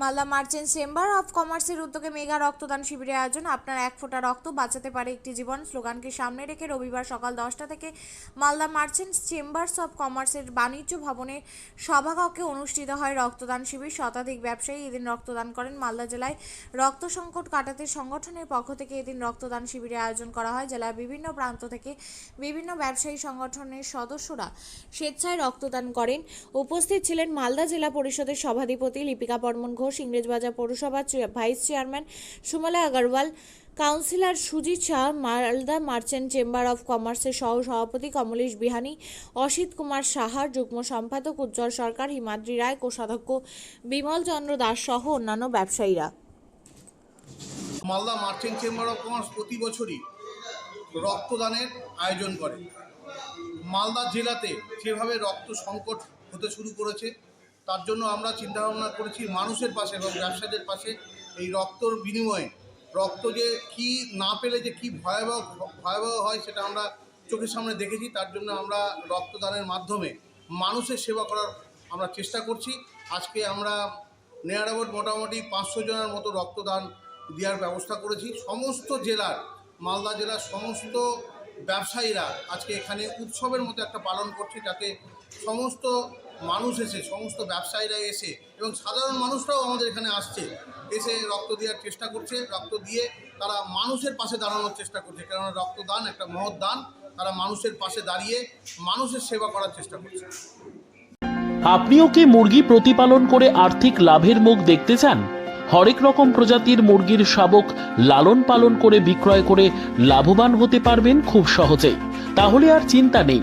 Malda merchant chamber of কমার্সের উদ্যোগে mega রক্তদান শিবিরের আয়োজন। আপনার এক ফোঁটা রক্ত বাঁচাতে পারে একটি জীবন। স্লোগানকে সামনে রেখে রবিবার সকাল দশটা থেকে মালদা মার্চেন্টস চেম্বার্স অফ কমার্সের বাণিজ্য ভবনের সভাকক্ষে অনুষ্ঠিত হয় রক্তদান শিবির। শতাধিক ব্যবসায়ী এদিন রক্তদান করেন। মালদা জেলায় রক্ত সংকট কাটাতে সংগঠনের পক্ষ থেকে এদিন রক্তদান শিবিরের আয়োজন করা হয়। জেলার বিভিন্ন প্রান্ত থেকে বিভিন্ন ব্যবসায়ী সংগঠনের সদস্যরা স্বেচ্ছায় রক্তদান করেন। উপস্থিত ছিলেন মালদা জেলা পরিষদের সভাধিপতি লিপিকা বর্মন ঘোষ। ইংরেজবাজার পৌরসভার vice chairman Sumla Agarwal, councillor Sujit Shah, Malda merchant chamber of কমার্সের সহ সভাপতি কমলেশ বিহানি, অসিত কুমার সাহার যুগ্ম সম্পাদক উজ্জ্বল সরকার, হিমাদ্রি রায়, কোষাধ্যক্ষ বিমল চন্দ্র দাস সহ অন্যান্য ব্যবসায়ীরা। Malda merchant chamber of commerce প্রতি বছরই রক্তদানের আয়োজন করে। মালদা জেলাতে যেভাবে রক্ত সংকট হতে শুরু করেছে। তার জন্য আমরা চিন্তাভাবনা করেছি মানুষের পাশে এবং ব্যবসাদের পাশে এই রক্তর বিনিময়ে। রক্ত যে কি না পেলে যে কি ভয়াবহ ভয়াবহ হয় সেটা আমরা চোখের সামনে দেখেছি। তার জন্য আমরা রক্তদানের মাধ্যমে মানুষের সেবা করার আমরা চেষ্টা করছি। আজকে আমরা নেয়ার অ্যাবাউট মোটামুটি পাঁচশো জনের মতো রক্তদান দেওয়ার ব্যবস্থা করেছি। সমস্ত জেলার, মালদা জেলার সমস্ত ব্যবসায়ীরা আজকে এখানে উৎসবের মতো একটা পালন করছে যাতে সমস্ত মানুষ এসে, সমস্ত ব্যবসায়ীরা এসে এবং সাধারণ মানুষরাও আমাদের এখানে আসছে। এসে রক্ত দেওয়ার চেষ্টা করছে, রক্ত দিয়ে তারা মানুষের পাশে দাঁড়ানোর চেষ্টা করছে। কেননা রক্তদান একটা মহৎ দান, তারা মানুষের পাশে দাঁড়িয়ে মানুষের সেবা করার চেষ্টা করছে। আপনিও কি মুরগি প্রতিপালন করে আর্থিক লাভের মুখ দেখতে চান? হরেক রকম প্রজাতির মুরগির শাবক লালন পালন করে বিক্রয় করে লাভবান হতে পারবেন খুব সহজেই। তাহলে আর চিন্তা নেই।